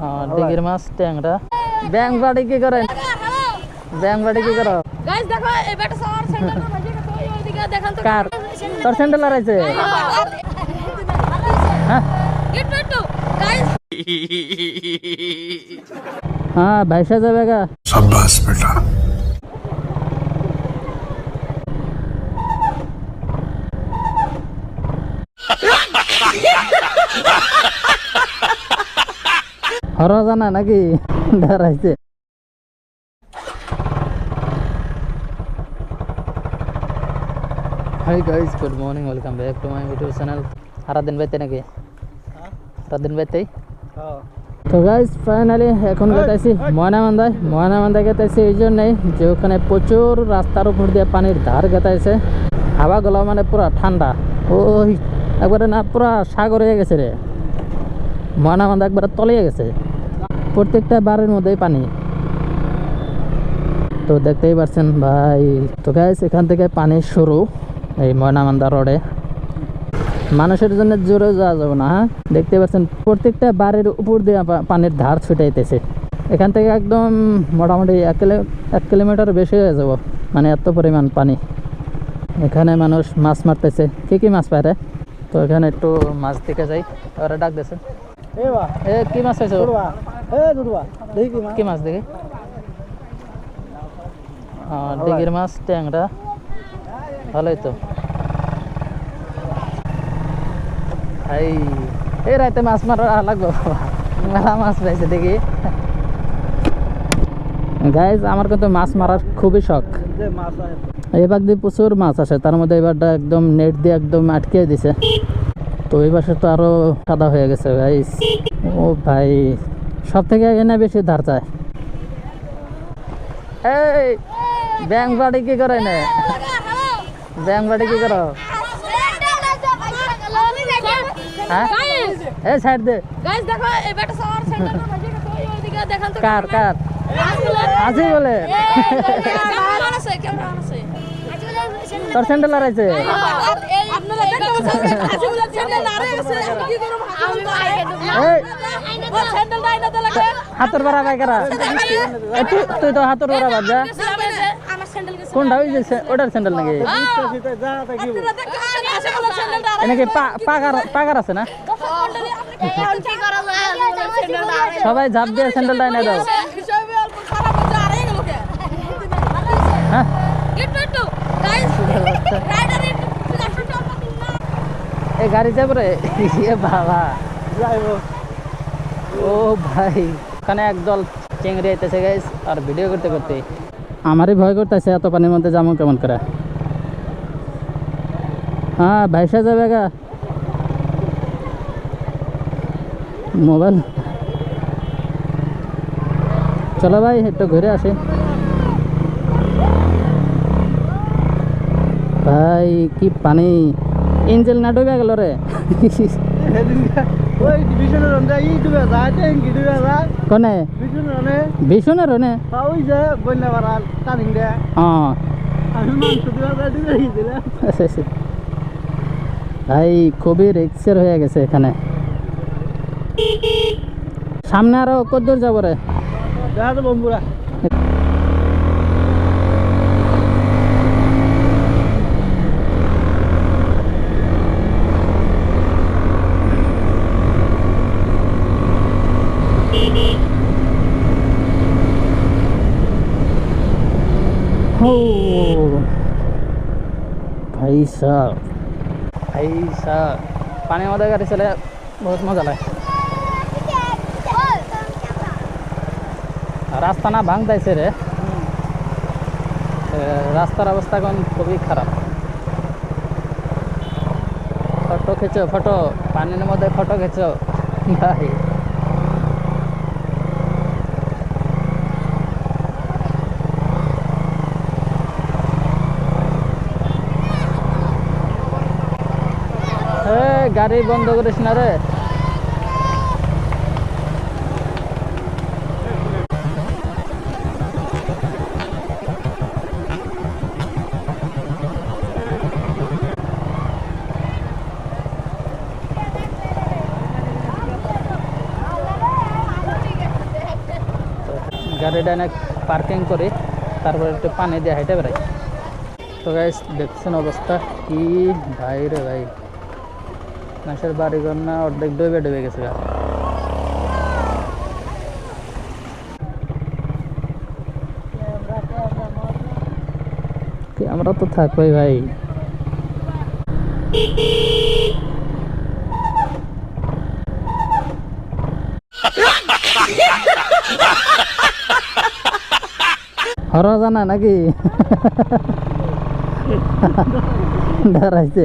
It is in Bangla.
হ্যাঁ, ডিগির মাছ ট্যাংরা। ব্যাং বাড়ি কি করেন? ব্যাং বাড়ি কি করো? গাইস দেখো এই বেটা সবার সেন্টার বাজে কার? তোর সেন্টার লাগাইছে হ্যাঁ।, হ্যাঁ ভাইসা যাবে গা। সাব্বাস বেটা। Yeah! জানা নাকি? ডরাইছে hi guys good morning welcome back to my YouTube channel সারা দিন বাইতে নাকি সারা দিন বাইতেই তো গাইস ফাইনালি এখন গেতেছি ময়নামান্দায়। ময়নামান্দায় গেতেছি এই জন্যই যে ওখানে প্রচুর রাস্তার উপর দিয়ে পানির ধার গেতাইছে। হাওয়াগুলো মানে পুরো ঠান্ডা। ওই একবারে না পুরো সাগর হয়ে গেছে রে। ময়নামান্দা একবারে তলিয়ে গেছে। প্রত্যেকটা বারের মধ্যেই পানি। তো দেখতেই পারছেন ভাই। তো গাইস এখান থেকে পানি শুরু এই ময়নামান্দা রোডে মানুষের জন্য জোরে যাওয়া যাবে না হ্যাঁ? দেখতে পাচ্ছেন প্রত্যেকটা বাড়ির উপর দিয়ে পানির ধার ছুটাইতেছে। এখান থেকে একদম মোটামুটি এক কিলো এক কিলোমিটার বেশি হয়ে যাব মানে এত পরিমাণ পানি। এখানে মানুষ মাছ মারতেছে। কি কি মাছ পায় রে? তো এখানে একটু মাছ দিকে যাই। ওরা ডাক দিয়েছে। এ কি মাছ হয়েছে? কি মাছ দেখি? ডিগির মাছ ট্যাংরা। ভালোই তো। এই এই রাতে মাছ মারা লাগবে। মেলা মাছ পাইছে দেখি। গাইজ আমার কিন্তু মাছ মারার খুবই শখ। এবার দিয়ে প্রচুর মাছ আসে তার মধ্যে এবারটা একদম নেট দিয়ে একদম আটকে দিছে। তো এই পাশে তো আরও সাদা হয়ে গেছে গাইস ও ভাই সব থেকে এখানে বেশি ধার চায় এই ব্যাং বাড়ি কি করে না ব্যাং বাড়ি কি করো হ্যাঁ এই সাইড দে কার কার আজি বলে আছে তোর স্যান্ডেল আপনারা হাতের বাড়া বাইকারা তুই তো হাতের বাড়া বাদ যা। কোনটা ওই যে ওটার স্যান্ডেল নাকি? আপনারা দেখতে পাচ্ছেন আজিবুল সেন্টার এনেকে পা- পাকার পাকার আছে না? সবাই ঝাঁপ দিয়ে স্যান্ডেলটা এনে দাও হিসাবে অল্প খারাপ হচ্ছে আর এই গেল কে হ্যাঁ একটু একটু গাইস রাইডার একটু আসলে অল্প দিন না এই গাড়ি যাব রে? ইয়ে বাবা। ও ভাই ওখানে একদল চেংড়ি আইতেছে গাইস আর ভিডিও করতে করতে। আমারই ভয় করতেছে এত পানির মধ্যে যেমন কেমন করে? হ্যাঁ ভাইসা যাবে গা। মোবাইল। চলো ভাই একটু ঘুরে আসি। ভাই কি পানি? ইঞ্জেল না ডুবে গেল রে কোনে ডিভিশনের রনে ভাই খুবই রিক্সের হয়ে গেছে এখানে সামনে আরও কদ্দূর যাব রে বম্বুরা भाई साहब भाई साहब পানির গাড়ি চলে বহুত মজা লাগে রাস্তা না ভাঙতাইছে রে এ, রাস্তার অবস্থা এখন খুবই খারাপ ফটো খেছো ফটো পানির মধ্যে ফটো খেছো ভাই গাড়ি বন্ধ করিস না রে। গাড়িটা অনেক পার্কিং করে, তারপরে একটু পানি দিয়ে হেঁটে বেড়াই। তো দেখছেন অবস্থা? কি ভাই রে ভাই। মাসের বাড়ি ঘর না অর্ধেক ডুবে ডুবে গেছে আমরা তো থাকবোই ভাই। হরা জানা নাকি? দাঁড়াইছে।